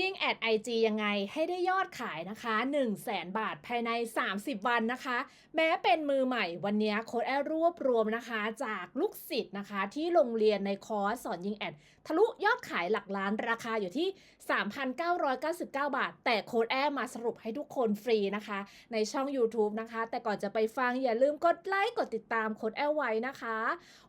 ยิ่งแอด IG ยังไงให้ได้ยอดขายนะคะ1 0 0 0 0แบาทภายใน 30 วันนะคะ แม้เป็นมือใหม่วันนี้โค้ดแอดรวบรวมนะคะ จากลูกศิษย์นะคะ ที่โรงเรียนในคอร์สสอนยิงแอด ทะลุยอดขายหลักล้านราคาอยู่ที่ 3,999 บาท แต่โค้ดแอดมาสรุปให้ทุกคนฟรีนะคะ ในช่อง YouTube นะคะ แต่ก่อนจะไปฟังอย่าลืมกดไลค์กดติดตามโค้ดแอดไว้นะคะ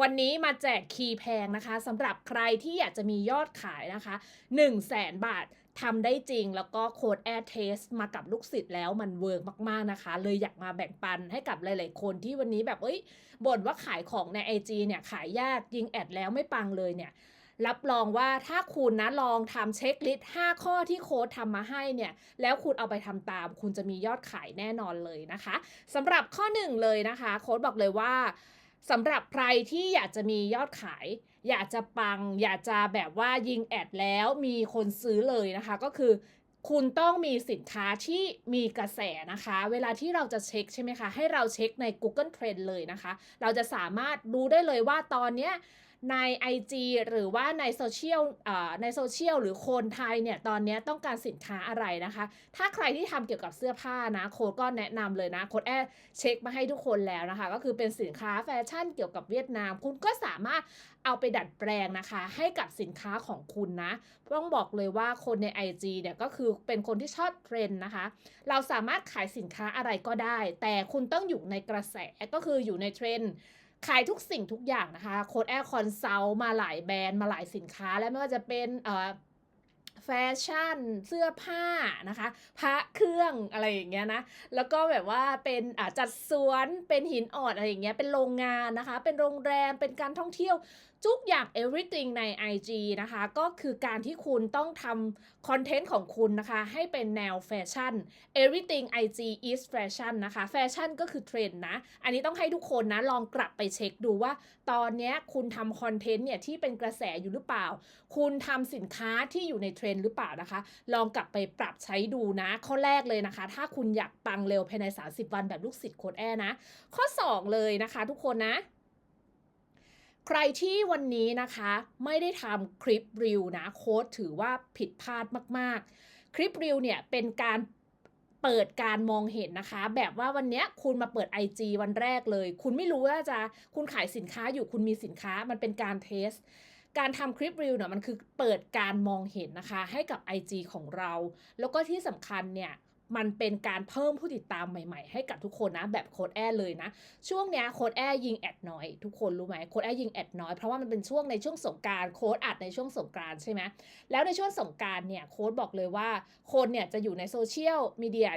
วันนี้มาแจกคีย์แพงนะคะสำหรับใครที่อยากจะมียอดขายนะคะ 1 0 0 0 0แบาท ทำได้จริงแล้วก็โค้ด Air Test มากับลูกศิษย์แล้วมันเวิร์กมาก ๆ นะคะ เลยอยากมาแบ่งปันให้กับหลาย ๆ คนที่วันนี้แบบเอ้ยบ่นว่าขายของใน IG เนี่ยขายยากยิงแอดแล้วไม่ปังเลยเนี่ยรับรองว่าถ้าคุณนะลองทำเช็คลิสต์5ข้อที่โค้ดทำมาให้เนี่ย แล้วคุณเอาไปทำตาม คุณจะมียอดขายแน่นอนเลยนะคะสำหรับข้อหนึ่งเลยนะคะ โค้ดบอกเลยว่า สำหรับใครที่อยากจะมียอดขาย อยากจะปัง อยากจะแบบว่ายิงแอดแล้วมีคนซื้อเลยนะคะ ก็คือคุณต้องมีสินค้าที่มีกระแสนะคะ เวลาที่เราจะเช็คใช่ไหมคะ ให้เราเช็คใน Google Trend เลยนะคะ เราจะสามารถรู้ได้เลยว่าตอนเนี้ย ใน IG หรือว่าในโซเชียลในโซเชียลหรือคนไทยเนี่ยตอนนี้ต้องการสินค้าอะไรนะคะ ถ้าใครที่ทำเกี่ยวกับเสื้อผ้านะโค้ดก็แนะนำเลยนะโค้ดแอร์เช็คมาให้ทุกคนแล้วนะคะ ก็คือเป็นสินค้าแฟชั่นเกี่ยวกับเวียดนาม คุณก็สามารถเอาไปดัดแปลงนะคะ ให้กับสินค้าของคุณนะต้องบอกเลยว่าคนใน IG เนี่ยก็คือเป็นคนที่ชอบเทรนด์นะคะ เราสามารถขายสินค้าอะไรก็ได้ แต่คุณต้องอยู่ในกระแสก็คืออยู่ในเทรนด์ ขายทุกสิ่งทุกอย่างนะคะโค้ดแอร์คอนซัลมาหลายแบรนด์มาหลายสินค้าและไม่ว่าจะเป็นเอ่อแฟชั่น เสื้อผ้านะคะ พระเครื่องอะไรอย่างเงี้ยนะ แล้วก็แบบว่าเป็นจัดสวนเป็นหินอ่อนอะไรอย่างเงี้ยเป็นโรงงานนะคะ เป็นโรงแรมเป็นการท่องเที่ยวทุกอย่าง everything ใน IG นะคะ ก็คือการที่คุณต้องทำคอนเทนต์ของคุณนะคะ ให้เป็นแนวแฟชั่น everything IG is fashion นะคะแฟชั่นก็คือเทรนด์นะ อันนี้ต้องให้ทุกคนนะลองกลับไปเช็คดูว่า ตอนนี้คุณทำคอนเทนต์เนี่ยที่เป็นกระแสอยู่หรือเปล่า คุณทำสินค้าที่อยู่ในเทรนด์หรือเปล่านะคะ ลองกลับไปปรับใช้ดูนะ ข้อแรกเลยนะคะ ถ้าคุณอยากปังเร็วภายใน 30 วันแบบลูกศิษย์โคดแอนะ ข้อ 2 เลยนะคะ ทุกคนนะ ใครที่วันนี้นะคะไม่ได้ทำคลิปรีวนะโค้ดถือว่าผิดพลาดมากๆ คลิปรีวเนี่ยเป็นการเปิดการมองเห็นนะคะ แบบว่าวันนี้คุณมาเปิด IG วันแรกเลย คุณไม่รู้ว่าจะคุณขายสินค้าอยู่คุณมีสินค้ามันเป็นการเทส การทำคลิปรีวเนี่ยมันคือเปิดการมองเห็นนะคะ ให้กับ IG ของเรา แล้วก็ที่สำคัญเนี่ย มันเป็นการเพิ่มผู้ติดตามใหม่ๆ ให้กับทุกคนนะ แบบโค้ดแอร์เลยนะ ช่วงเนี้ยโค้ดแอร์ยิงแอดน้อย ทุกคนรู้ไหมโค้ดแอร์ยิงแอดน้อย เพราะว่ามันเป็นช่วงในช่วงสงการโค้ดอัดในช่วงสงการใช่ไหมแล้วในช่วงสงการเนี่ยโค้ดบอกเลยว่าคนเนี่ยจะอยู่ในโซเชียลมีเดีย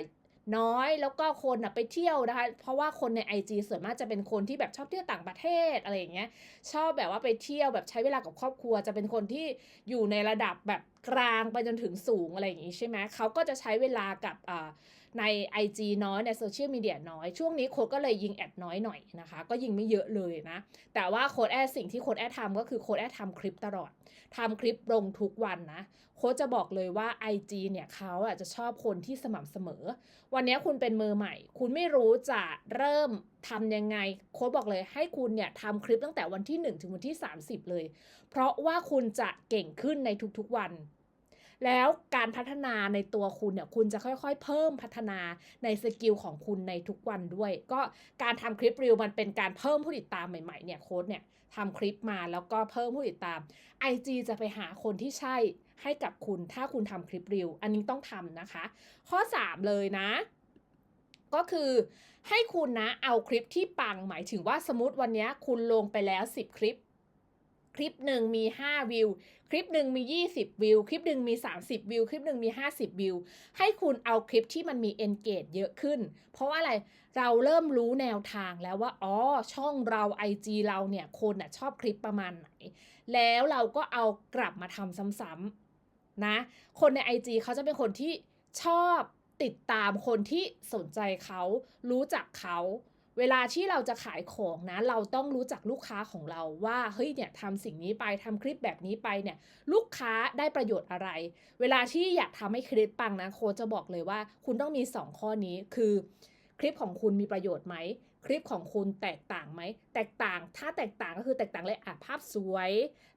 น้อยแล้วก็คนนะไปเที่ยวนะคะ เพราะว่าคนใน IG ส่วนมากจะเป็นคนที่แบบชอบเที่ยวต่างประเทศอะไรอย่างเงี้ยชอบแบบว่าไปเที่ยวแบบใช้เวลากับครอบครัว จะเป็นคนที่อยู่ในระดับแบบกลางไปจนถึงสูงอะไรอย่างงี้ใช่ไหมเขาก็จะใช้เวลากับอ่า ใน IG น้อยในโซเชียลมีเดียน้อย ช่วงนี้โค้ดก็เลยยิงแอดน้อยหน่อยนะคะ ก็ยิงไม่เยอะเลยนะ แต่ว่าโค้ดแอดสิ่งที่โค้ดแอดทำก็คือโค้ดแอดทำคลิปตลอดทำคลิปลงทุกวันนะ โค้ดจะบอกเลยว่า IG เนี่ยเขาอะจะชอบคนที่สม่ำเสมอ วันนี้คุณเป็นมือใหม่ คุณไม่รู้จะเริ่มทำยังไง โค้ดบอกเลยให้คุณเนี่ยทำคลิปตั้งแต่วันที่ 1 ถึงวันที่ 30 เลย เพราะว่าคุณจะเก่งขึ้นในทุกๆวัน แล้วการพัฒนาในตัวคุณเนี่ยคุณจะค่อยๆ เพิ่มพัฒนาในสกิลของคุณในทุกวันด้วย ก็การทำคลิปรีวมันเป็นการเพิ่มผู้ติดตามใหม่ๆเนี่ยโค้ดเนี่ยทำคลิปมาแล้วก็เพิ่มผู้ติดตาม IG จะไปหาคนที่ใช่ให้กับคุณถ้าคุณทำคลิปรีวอันนี้ต้องทำนะคะ ข้อ 3 เลยนะก็คือให้คุณนะเอาคลิปที่ปังหมายถึงว่าสมมติวันนี้คุณลงไปแล้ว 10 คลิป คลิปหนึ่งมี 5 วิว คลิปหนึ่งมี 20 วิว คลิปหนึ่งมี 30 วิว คลิปหนึ่งมี 50 วิว ให้คุณเอาคลิปที่มันมี engage เยอะขึ้น เพราะว่าอะไร เราเริ่มรู้แนวทางแล้วว่า อ๋อ ช่องเรา IG เราเนี่ย คนน่ะชอบคลิปประมาณไหน แล้วเราก็เอากลับมาทำซ้ำๆนะ คนใน IG เขาจะเป็นคนที่ชอบติดตามคนที่สนใจเขา รู้จักเขา เวลาที่เราจะขายของนะ เราต้องรู้จักลูกค้าของเราว่าเฮ้ยเนี่ยทำสิ่งนี้ไปทำคลิปแบบนี้ไปเนี่ยลูกค้าได้ประโยชน์อะไร เวลาที่อยากทำให้คลิปปังนะโคจะบอกเลยว่า คุณต้องมี 2 ข้อนี้คือคลิปของคุณมีประโยชน์ไหม คลิปของคุณแตกต่างไหม แตกต่าง ถ้าแตกต่างก็คือแตกต่างเลยอะภาพสวย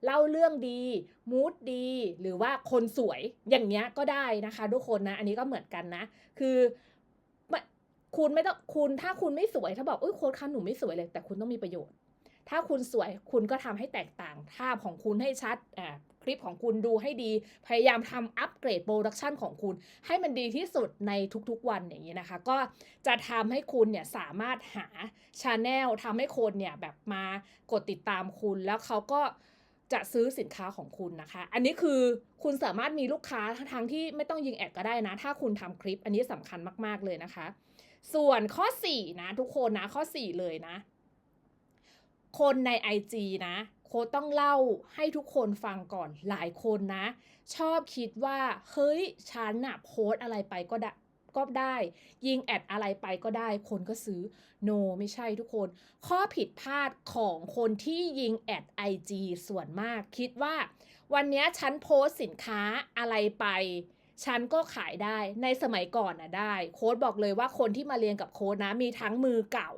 เล่าเรื่องดี มูดดี หรือว่าคนสวย อย่างเงี้ยก็ได้นะคะทุกคนนะ อันนี้ก็เหมือนกันนะ คือ คุณไม่ต้องคุณถ้าคุณไม่สวยถ้าบอกเอ้ยโค้ดคะหนูไม่สวยเลย แต่คุณต้องมีประโยชน์ ถ้าคุณสวยคุณก็ทำให้แตกต่างภาพของคุณให้ชัดอ่าคลิปของคุณดูให้ดี พยายามทำอัปเกรดโปรดักชันของคุณ ให้มันดีที่สุดในทุกๆวันอย่างนี้นะคะ ก็จะทำให้คุณเนี่ยสามารถหาชาแนลทำให้คนเนี่ยแบบมากดติดตามคุณ แล้วเขาก็จะซื้อสินค้าของคุณนะคะ อันนี้คือคุณสามารถมีลูกค้าทั้งที่ไม่ต้องยิงแอดก็ได้นะ ถ้าคุณทำคลิป อันนี้สำคัญมากๆเลยนะคะ ส่วนข้อ 4 นะ ทุกคนนะข้อ 4 เลยนะ คนใน IG นะโคต้องเล่าให้ทุกคนฟังก่อนหลายคนนะ ชอบคิดว่า เฮ้ย ฉันน่ะโพสอะไรไปก็ได้ก็ได้ ยิงแอดอะไรไปก็ได้ คนก็ซื้อโนไม่ใช่ทุกคน ข้อผิดพลาดของคนที่ยิงแอด IG ส่วนมาก คิดว่า วันนี้ฉันโพสสินค้าอะไรไป ฉันก็ขายได้ในสมัยก่อนนะได้ โค้ดบอกเลยว่าคนที่มาเรียนกับโค้ดนะ มีทั้งมือเก่า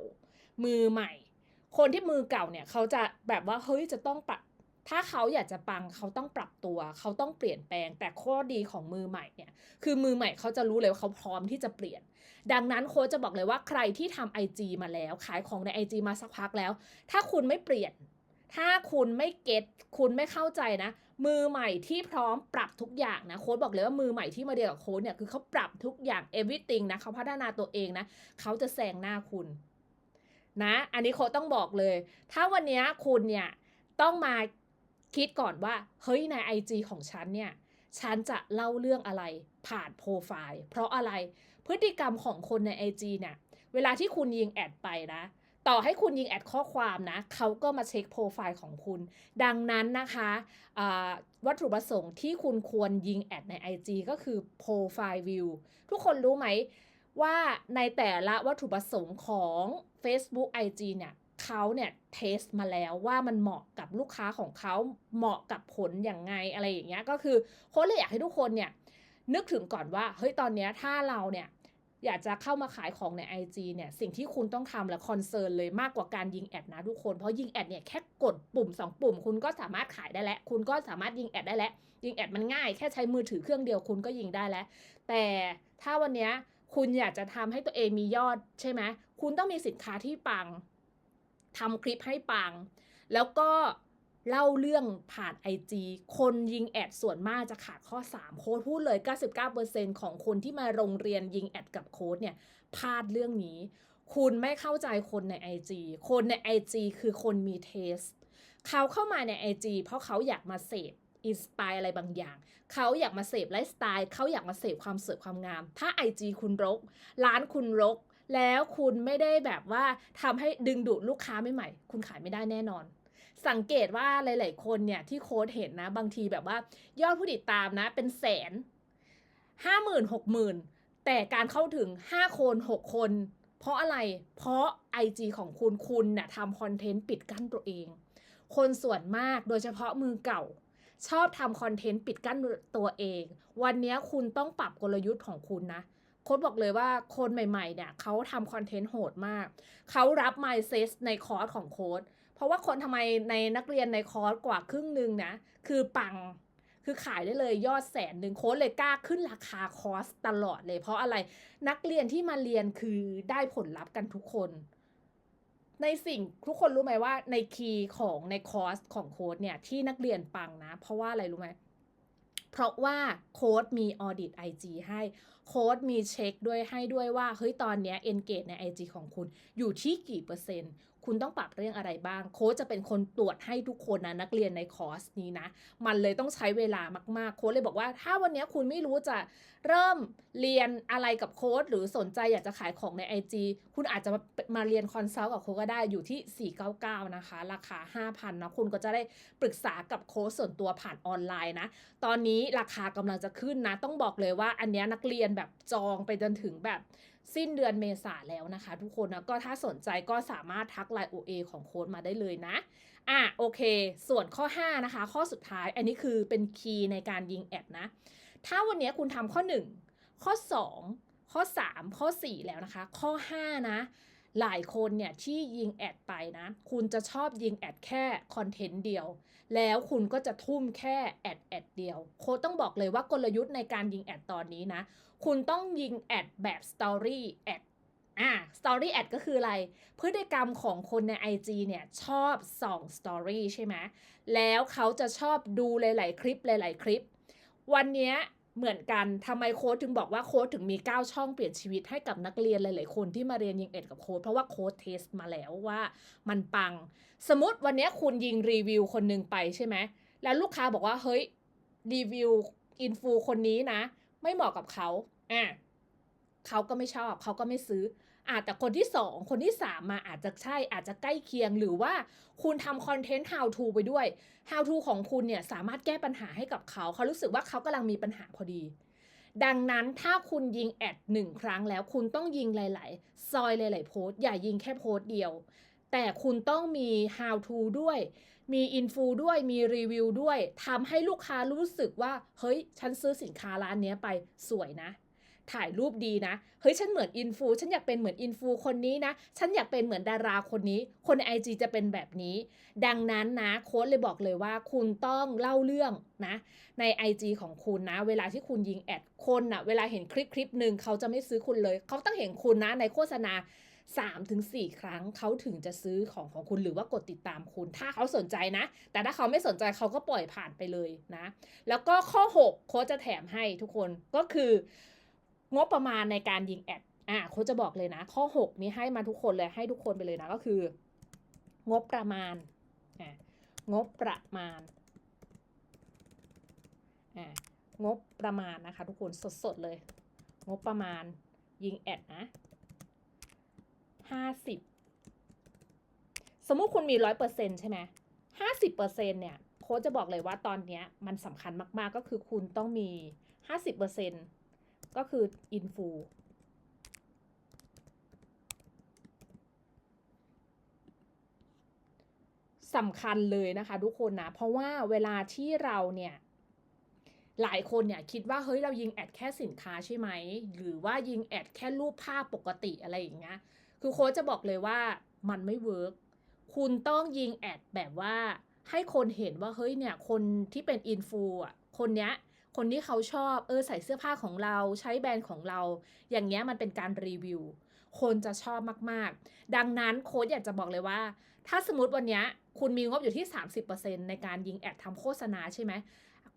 มือใหม่ คนที่มือเก่าเนี่ยเขาจะแบบว่าเฮ้ยจะต้องปรับถ้าเขาอยากจะปังเขาต้องปรับตัว เขาต้องเปลี่ยนแปลง แต่ข้อดีของมือใหม่เนี่ย คือมือใหม่เขาจะรู้เลยว่าเขาพร้อมที่จะเปลี่ยน ดังนั้นโค้ชจะบอกเลยว่าใครที่ทำ IG มาแล้ว ขายของใน IG มาสักพักแล้ว ถ้าคุณไม่เปลี่ยน ถ้าคุณไม่เก็ตคุณไม่เข้าใจนะ มือใหม่ที่พร้อมปรับทุกอย่างนะโค้ชบอกเลยว่ามือใหม่ที่มาเรียนกับโค้ชเนี่ยคือเขาปรับทุกอย่าง everything นะเขาพัฒนาตัวเองนะเขาจะแซงหน้าคุณนะ อันนี้โค้ชต้องบอกเลย ถ้าวันนี้คุณเนี่ยต้องมาคิดก่อนว่า เฮ้ยใน IG ของฉันเนี่ยฉันจะเล่าเรื่องอะไรผ่านโปรไฟล์ เพราะอะไรพฤติกรรมของคนใน IG เนี่ยเวลาที่คุณยิงแอดไปนะ ต่อให้คุณยิงแอดข้อความนะเขาก็มาเช็คโปรไฟล์ของคุณ ดังนั้นนะคะวัตถุประสงค์ที่คุณควรยิงแอดใน IG ก็คือโปรไฟล์วิวทุกคนรู้ไหมว่าในแต่ละวัตถุประสงค์ของ Facebook IG เนี่ยเขาเนี่ยเทสมาแล้วว่ามันเหมาะกับลูกค้าของเขาเหมาะกับผลอย่างไงอะไรอย่างเงี้ยก็คือโค้ชเลยอยากให้ทุกคนเนี่ยนึกถึงก่อนว่าเฮ้ยตอนเนี้ยถ้าเราเนี่ย อยากจะเข้ามาขายของใน IG เนี่ยสิ่งที่คุณต้องทำและคอนเซิร์นเลยมากกว่าการยิงแอดนะทุกคน เพราะยิงแอดเนี่ยแค่กดปุ่ม 2 ปุ่ม คุณก็สามารถขายได้แล้ว คุณก็สามารถยิงแอดได้แล้ว ยิงแอดมันง่ายแค่ใช้มือถือเครื่องเดียวคุณก็ยิงได้แล้ว แต่ถ้าวันนี้คุณอยากจะทำให้ตัวเองมียอดใช่ไหมคุณต้องมีสินค้าที่ปังทำคลิปให้ปัง แล้วก็ เล่าเรื่องผ่าน IG คนยิงแอดส่วนมากจะขาดข้อ 3 โค้ดพูดเลย 99%ของคนที่มาโรงเรียนยิงแอดกับโค้ดเนี่ยพลาดเรื่องนี้ คุณไม่เข้าใจคนใน IG คนใน IG คือคนมีเทส เขาเข้ามาใน IG เพราะเขาอยากมาเสพอินสปายอะไรบางอย่าง เขาอยากมาเสพไลฟ์สไตล์ เขาอยากมาเสพความสวยความงาม ถ้า IG คุณรก ร้านคุณรก แล้วคุณไม่ได้แบบว่าทำให้ดึงดูดลูกค้าใหม่ๆ คุณขายไม่ได้แน่นอน สังเกตว่าหลาย ๆ คนเนี่ยที่โค้ดเห็นนะ บางทีแบบว่า ยอดผู้ติดตามนะ เป็นแสนห้าหมื่นหกหมื่นแต่การเข้าถึงห้าคนหกคน เพราะอะไรเพราะ IG ของคุณคุณเนะ่ยทำคอนเทนต์ปิดกั้นตัวเอง คนส่วนมากโดยเฉพาะมือเก่าชอบทำคอนเทนต์ปิดกั้นตัวเอง วันนี้คุณต้องปรับกลยุทธ์ของคุณนะโค้ดบอกเลยว่าคนใหม่ ๆ เนี่ยเขาทำคอนเทนต์โหดมาก เขารับ mindset ในคอร์สของโค้ด เพราะว่าคนทำไมในนักเรียนในคอร์สกว่าครึ่งหนึ่งนะคือปังคือขายได้เลยยอดแสนหนึ่งโค้ดเลยกล้าขึ้นราคาคอร์สตลอดเลย เพราะอะไรนักเรียนที่มาเรียนคือได้ผลลัพธ์กันทุกคน ในสิ่งทุกคนรู้ไหมว่าในคีย์ของในคอร์สของโค้ดเนี่ยที่นักเรียนปังนะ เพราะว่าอะไรรู้ไหมเพราะว่าโค้ดมีออดิต IG ให้โค้ดมีเช็คด้วยให้ด้วยว่าเฮ้ยตอนเนี้ย engage ใน IG ของคุณอยู่ที่กี่เปอร์เซ็นต์ คุณต้องปรับเรื่องอะไรบ้าง โค้ชจะเป็นคนตรวจให้ทุกคนนะนักเรียนในคอร์สนี้นะ มันเลยต้องใช้เวลามากๆ โค้ชเลยบอกว่า ถ้าวันนี้คุณไม่รู้จะเริ่มเรียนอะไรกับโค้ชหรือสนใจอยากจะขายของใน IG คุณอาจจะมามาเรียนคอนซัลท์กับโค้ชก็ได้อยู่ที่ 499 นะคะ ราคา 5,000นะคุณก็จะได้ปรึกษากับโค้ชส่วนตัวผ่านออนไลน์นะ ตอนนี้ราคากำลังจะขึ้นนะ ต้องบอกเลยว่าอันนี้นักเรียนแบบจองไปจนถึงแบบ สิ้นเดือนเมษาแล้วนะคะทุกคนนะก็ถ้าสนใจก็สามารถทักไลน์ OA ของโค้ดมาได้เลยนะ อะโอเค ส่วนข้อ 5 นะคะ ข้อสุดท้ายอันนี้คือเป็นคีย์ในการยิงแอดนะ ถ้าวันนี้คุณทำข้อ 1 ข้อ 2 ข้อ 3 ข้อ 4 แล้วนะคะ ข้อ 5 นะ หลายคนเนี่ยที่ยิงแอดไปนะ คุณจะชอบยิงแอดแค่คอนเทนต์เดียว แล้วคุณก็จะทุ่มแค่แอดแอดเดียว โค้ดต้องบอกเลยว่ากลยุทธ์ในการยิงแอดตอนนี้นะ คุณต้องยิงแอดแบบสตอรี่แอดอ่าสตอรี่แอดก็คืออะไร พฤติกรรมของคนใน IG เนี่ย ชอบส่องสตอรี่ใช่ไหมแล้วเขาจะชอบดูหลาย ๆ คลิปหลาย ๆ คลิป วันนี้ เหมือนกันทำไมโค้ดถึงบอกว่าโค้ดถึงมี 9 ช่องเปลี่ยนชีวิตให้กับนักเรียนหลาย ๆ คนที่มาเรียนยิงเอ็ดกับโค้ดเพราะว่าโค้ดเทสมาแล้วว่ามันปัง สมมติวันนี้คุณยิงรีวิวคนหนึ่งไปใช่ไหมแล้วลูกค้าบอกว่าเฮ้ยรีวิวอินฟูคนนี้นะ ไม่เหมาะกับเขาอะ เขาก็ไม่ชอบเขาก็ไม่ซื้ออะแต่คนที่สองคนที่สามมาอาจจะใช่อาจจะใกล้เคียงหรือว่าคุณทำคอนเทนต์ how to ไปด้วย how to ของคุณเนี่ยสามารถแก้ปัญหาให้กับเขา เขารู้สึกว่าเขากำลังมีปัญหาพอดี ดังนั้นถ้าคุณยิงแอดหนึ่งครั้งแล้วคุณต้องยิงหลาย ๆ ซอยหลาย ๆ โพสต์อย่ายิงแค่โพสต์เดียว แต่คุณต้องมี how to ด้วย มีอินฟูด้วยมีรีวิวด้วยทำให้ลูกค้ารู้สึกว่า เฮ้ย ฉันซื้อสินค้าร้านนี้ไปสวยนะ ถ่ายรูปดีนะ เฮ้ยฉันเหมือนอินฟูฉันอยากเป็นเหมือนอินฟูคนนี้นะ ฉันอยากเป็นเหมือนดาราคนนี้ คนในไอจจะเป็นแบบนี้ ดังนั้นนะโค้ดเลยบอกเลยว่าคุณต้องเล่าเรื่องนะ ใน IG ของคุณนะ เวลาที่คุณยิงแอดคนนะเวลาเห็นคลิปคลิปหนึ่งเขาจะไม่ซื้อคุณเลย เขาต้องเห็นคุณนะในโฆษณา3-4ถึงครั้งเขาถึงจะซื้อของของคุณหรือว่ากดติดตามคุณ ถ้าเขาสนใจนะ แต่ถ้าเขาไม่สนใจเขาก็ปล่อยผ่านไปเลยนะ แล้วก็ข้อ 6 โค้ชจะแถมให้ทุกคนก็คือ งบประมาณในการยิงแอดอะโค้ชจะบอกเลยนะ ข้อ6นี้ให้มาทุกคนเลยให้ทุกคนไปเลยนะก็คือ งบประมาณอะงบประมาณอะงบประมาณนะคะ ทุกคนสดๆเลย งบประมาณยิงแอดนะห้าสิบสมมุติคุณมีร้อยเปอร์เซ็นใช่ไหมห้าสิบเปอร์เซ็นเนี่ย โค้ชจะบอกเลยว่าตอนเนี้ยมันสำคัญมากๆก็คือคุณต้องมีห้าสิบเปอร์เซ็น ก็คืออินฟูสำคัญเลยนะคะทุกคนนะ เพราะว่าเวลาที่เราเนี่ย หลายคนเนี่ยคิดว่าเฮ้ยเรายิงแอดแค่สินค้าใช่ไหม หรือว่ายิงแอดแค่รูปภาพปกติอะไรอย่างเงี้ย คือโค้ชจะบอกเลยว่ามันไม่เวิร์กคุณต้องยิงแอดแบบว่าให้คนเห็นว่าเฮ้ยเนี่ยคนที่เป็นอินฟูอะคนเนี้ย คนที่เขาชอบเออใส่เสื้อผ้าของเราใช้แบรนด์ของเรา อย่างเงี้ยมันเป็นการรีวิว คนจะชอบมากๆ ดังนั้นโค้ชอยากจะบอกเลยว่า ถ้าสมมติวันเนี้ยคุณมีงบอยู่ที่ 30%ในการยิงแอดทำโฆษณาใช่ไหม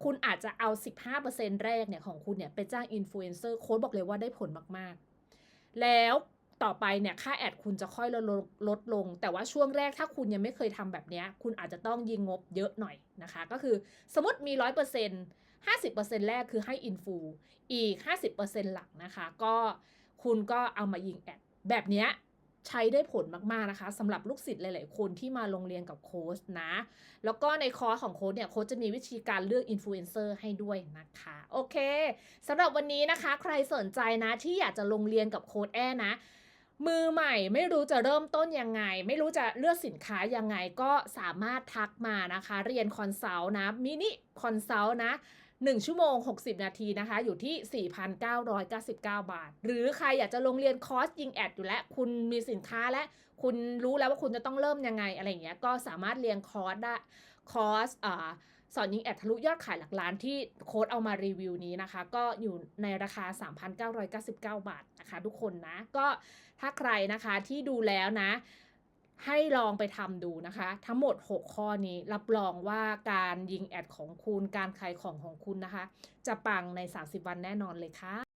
คุณอาจจะเอา 15%แรกเนี่ยของคุณเนี่ยไปจ้างอินฟลูเอนเซอร์โค้ดบอกเลยว่าได้ผลมากๆ แล้วต่อไปเนี่ยค่าแอดคุณจะค่อยลดลงลดลง แต่ว่าช่วงแรกถ้าคุณยังไม่เคยทำแบบเนี้ยคุณอาจจะต้องยิงงบเยอะหน่อยนะคะ ก็คือสมมติมี 100% 50%แรกคือให้อินฟูอีก 50%หลังนะคะ ก็คุณก็เอามายิงแอดแบบเนี้ยใช้ได้ผลมาก ๆ นะคะสำหรับลูกศิษย์หลาย ๆ คนที่มาโรงเรียนกับโค้ชนะ แล้วก็ในคอร์สของโค้ชเนี่ยโค้ชจะมีวิธีการเลือกอินฟลูเอนเซอร์ให้ด้วยนะคะ โอเคสำหรับวันนี้นะคะ ใครสนใจนะที่อยากจะลงเรียนกับโค้ชแอนะ มือใหม่ไม่รู้จะเริ่มต้นยังไง ไม่รู้จะเลือกสินค้ายังไงก็สามารถทักมานะคะ เรียนคอนซัลท์นะมินิคอนซัลท์นะ 1 ชั่วโมง 60 นาทีนะคะ อยู่ที่ 4,999 บาท หรือใครอยากจะลงเรียนคอร์สยิงแอดอยู่แล้ว คุณมีสินค้าและคุณรู้แล้วว่าคุณจะต้องเริ่มยังไงอะไรเงี้ย ก็สามารถเรียนคอร์สได้คอร์สอ่าสอนยิงแอดทะลุยอดขายหลักล้านที่โค้ดเอามารีวิวนี้นะคะ ก็อยู่ในราคา 3,999 บาทนะคะ ทุกคนนะ ก็ถ้าใครนะคะที่ดูแล้วนะ ให้ลองไปทำดูนะคะ ทั้งหมด 6 ข้อนี้รับรองว่าการยิงแอดของคุณการขายของของคุณนะคะ จะปังใน 30 วันแน่นอนเลยค่ะ